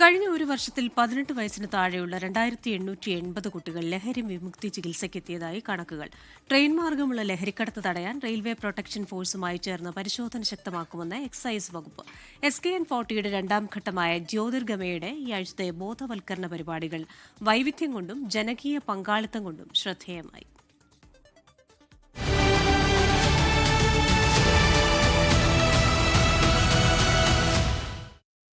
കഴിഞ്ഞ ഒരു വർഷത്തിൽ പതിനെട്ട് വയസ്സിന് താഴെയുള്ള രണ്ടായിരത്തി എണ്ണൂറ്റി എൺപത് കുട്ടികൾ ലഹരി വിമുക്തി ചികിത്സയ്ക്കെത്തിയതായി കണക്കുകൾ. ട്രെയിൻ മാർഗമുള്ള ലഹരിക്കടത്ത് തടയാൻ റെയിൽവേ പ്രൊട്ടക്ഷൻ ഫോഴ്സുമായി ചേർന്ന് പരിശോധന ശക്തമാക്കുമെന്ന് എക്സൈസ് വകുപ്പ്. എസ് കെ എൻ ഫോർട്ടിയുടെ രണ്ടാം ഘട്ടമായ ജ്യോതിർഗമയുടെ ഈ ആഴ്ചത്തെ ബോധവൽക്കരണ പരിപാടികൾ വൈവിധ്യം കൊണ്ടും ജനകീയ പങ്കാളിത്തം കൊണ്ടും ശ്രദ്ധേയമായി.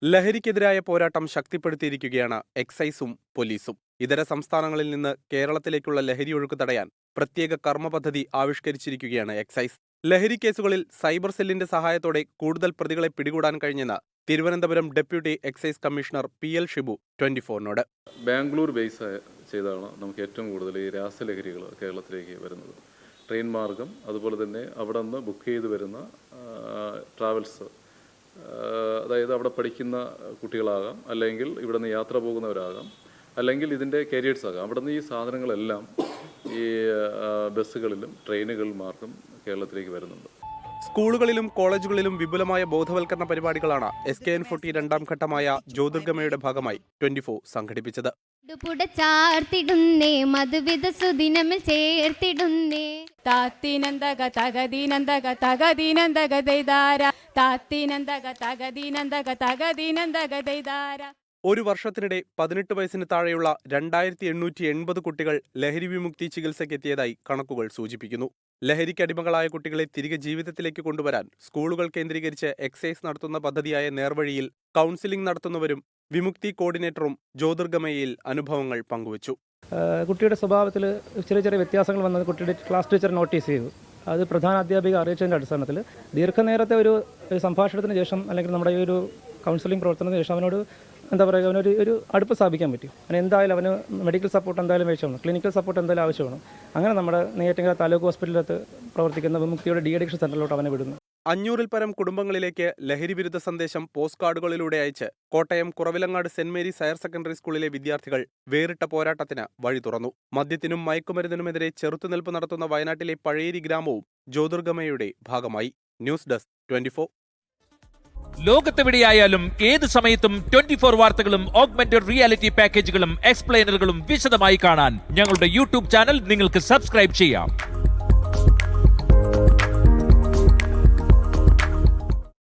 ലഹരിക്കെതിരായ പോരാട്ടം ശക്തിപ്പെടുത്തിയിരിക്കുകയാണ് എക്സൈസും പോലീസും. ഇതര സംസ്ഥാനങ്ങളിൽ നിന്ന് കേരളത്തിലേക്കുള്ള ലഹരി ഒഴുക്ക് തടയാൻ പ്രത്യേക കർമ്മ പദ്ധതി ആവിഷ്കരിച്ചിരിക്കുകയാണ് എക്സൈസ്. ലഹരി കേസുകളിൽ സൈബർ സെല്ലിന്റെ സഹായത്തോടെ കൂടുതൽ പ്രതികളെ പിടികൂടാൻ കഴിഞ്ഞെന്ന് Thiruvananthapuram deputy excise commissioner P L Shibu twenty ഫോറിനോട് Bangalore base ചെയ്താണ് നമുക്ക് ഏറ്റവും കൂടുതൽ ഈ രാസലഹരികൾ കേരളത്തിലേക്ക് വരുന്നത്. ട്രെയിൻ മാർഗം അതുപോലെ തന്നെ അവിടെ നിന്ന് ബുക്ക് ചെയ്ത് വരുന്ന ട്രാവൽസ് അതായത് അവിടെ പഠിക്കുന്ന കുട്ടികളാകാം അല്ലെങ്കിൽ ഇവിടെ നിന്ന് യാത്ര പോകുന്നവരാകാം അല്ലെങ്കിൽ ഇതിന്റെ കരിയേഴ്സ് ആകാം അവിടെ നിന്ന് ഈ സാധനങ്ങളെല്ലാം ഈ ബസ്സുകളിലും ട്രെയിനുകളിൽ മാർഗം കേരളത്തിലേക്ക് വരുന്നുണ്ട്. സ്കൂളുകളിലും കോളേജുകളിലും വിപുലമായ ബോധവൽക്കരണ പരിപാടികളാണ് എസ് കെ എൻ ഫോർട്ടി രണ്ടാം ഘട്ടമായ ജ്യോതിർഗമയുടെ ഭാഗമായി ട്വന്റി ഫോർ സംഘടിപ്പിച്ചത്. ചാർത്തിടുന്നേ മധുവിധ സുദിനമിൽ ചേർത്തിടുന്നേ. താത്തിനന്തക തകദീനന്തക തകദീനന്തക ദൈതാര താത്തിനന്തക തകദീനന്തക തകദീനന്തക ദൈതാര ഒരു വർഷത്തിനിടെ പതിനെട്ട് വയസ്സിന് താഴെയുള്ള രണ്ടായിരത്തി എണ്ണൂറ്റി എൺപത് കുട്ടികൾ ലഹരി വിമുക്തി ചികിത്സയ്ക്കെത്തിയതായി കണക്കുകൾ സൂചിപ്പിക്കുന്നു. ലഹരിക്കടിമകളായ കുട്ടികളെ തിരികെ ജീവിതത്തിലേക്ക് കൊണ്ടുവരാൻ സ്കൂളുകൾ കേന്ദ്രീകരിച്ച് എക്സൈസ് നടത്തുന്ന പദ്ധതിയായ നേർവഴിയിൽ കൗൺസിലിംഗ് നടത്തുന്നവരും വിമുക്തി കോർഡിനേറ്ററും ജ്യോതിർഗമയിൽ അനുഭവങ്ങൾ പങ്കുവച്ചു. കുട്ടിയുടെ സ്വഭാവത്തിൽ ചെറിയ ചെറിയ വ്യത്യാസങ്ങൾ വന്നത് കുട്ടിയുടെ ക്ലാസ് ടീച്ചർ നോട്ടീസ് ചെയ്തു. അത് പ്രധാന അധ്യാപിക അറിയിച്ചതിന്റെ അടിസ്ഥാനത്തിൽ ദീർഘനേരത്തെ ഒരു സംഭാഷണത്തിന് ശേഷം അല്ലെങ്കിൽ നമ്മുടെ ഈ ഒരു കൗൺസിലിംഗ് പ്രവർത്തനത്തിന് ശേഷം അവനോട് എന്താ പറയുക അവനൊരു ഒരു അടുപ്പ് സ്ഥാപിക്കാൻ പറ്റും. അവന് എന്തായാലും അവന് മെഡിക്കൽ സപ്പോർട്ട് എന്തായാലും ആവശ്യമാണ്. ക്ലിനിക്കൽ സപ്പോർട്ട് എന്തായാലും ആവശ്യമാണ്. അങ്ങനെ നമ്മുടെ നെയ്യാറ്റിങ്കര താലൂക്ക് ഹോസ്പിറ്റലിനകത്ത് പ്രവർത്തിക്കുന്ന വിമുക്തിയുടെ ഡി അഡിക്ഷൻ സെന്ററിലോട്ട് അവനെ വിടുന്നു. അഞ്ഞൂറിൽ പരം കുടുംബങ്ങളിലേക്ക് ലഹരിവിരുദ്ധ സന്ദേശം പോസ്റ്റ് കാർഡുകളിലൂടെ അയച്ച് Kottayam Kuravilangad Saint Mary's higher secondary സ്കൂളിലെ വിദ്യാർത്ഥികൾ വേറിട്ട പോരാട്ടത്തിന് വഴി തുറന്നു. മദ്യത്തിനും മയക്കുമരുന്നിനുമെതിരെ ചെറുത്തുനിൽപ്പ് നടത്തുന്ന വയനാട്ടിലെ പഴയേരി ഗ്രാമവും ജ്യോതിർഗമയുടെ ഭാഗമായി. ന്യൂസ് ഡെസ്ക് ട്വന്റി ലോകത്തെവിടെയായാലും ഏത് സമയത്തും ട്വന്റി ഫോർ വാർത്തകളും ഓഗ്മെന്റഡ് റിയാലിറ്റി പാക്കേജുകളും എക്സ്പ്ലെയിനറുകളും വിശദമായി കാണാൻ ഞങ്ങളുടെ യൂട്യൂബ് ചാനൽ നിങ്ങൾക്ക് സബ്സ്ക്രൈബ് ചെയ്യാം.